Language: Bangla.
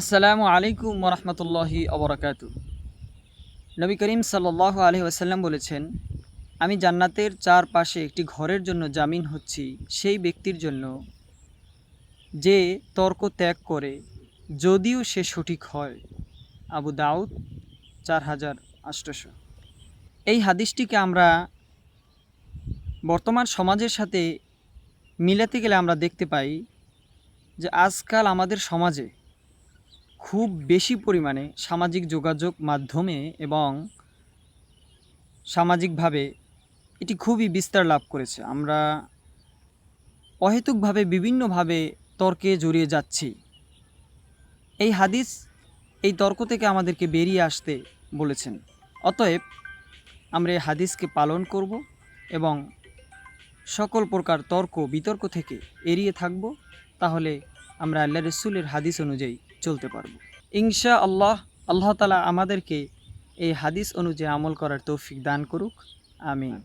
আসসালামু আলাইকুম রহমতুল্লাহি অবরাকাত নবী করিম সাল্লাহ আলহি আসাল্লাম বলেছেন, আমি জান্নাতের চারপাশে একটি ঘরের জন্য জামিন হচ্ছি, সেই ব্যক্তির জন্য যে তর্ক ত্যাগ করে, যদিও সে সঠিক হয়। আবু দাউদ, চার হাজার আষ্টশো এই হাদিসটিকে আমরা বর্তমান সমাজের সাথে মিলাতে গেলে আমরা দেখতে পাই যে আজকাল আমাদের সমাজে খুব বেশি পরিমাণে সামাজিক যোগাযোগ মাধ্যমে এবং সামাজিকভাবে এটি খুবই বিস্তার লাভ করেছে। আমরা অহেতুকভাবে বিভিন্নভাবে তর্কে জড়িয়ে যাচ্ছি। এই হাদিস এই তর্ক থেকে আমাদেরকে বেরিয়ে আসতে বলেছেন। অতএব আমরা এই হাদিসকে পালন করব এবং সকল প্রকার তর্ক বিতর্ক থেকে এড়িয়ে থাকব। তাহলে আমরা আল্লাহ রসুলের হাদিস অনুযায়ী চলতে পারব। ইনশা আল্লাহ আল্লাহ তালা আমাদেরকে এই হাদিস অনুযায়ী আমল করার তৌফিক দান করুক। আমিন।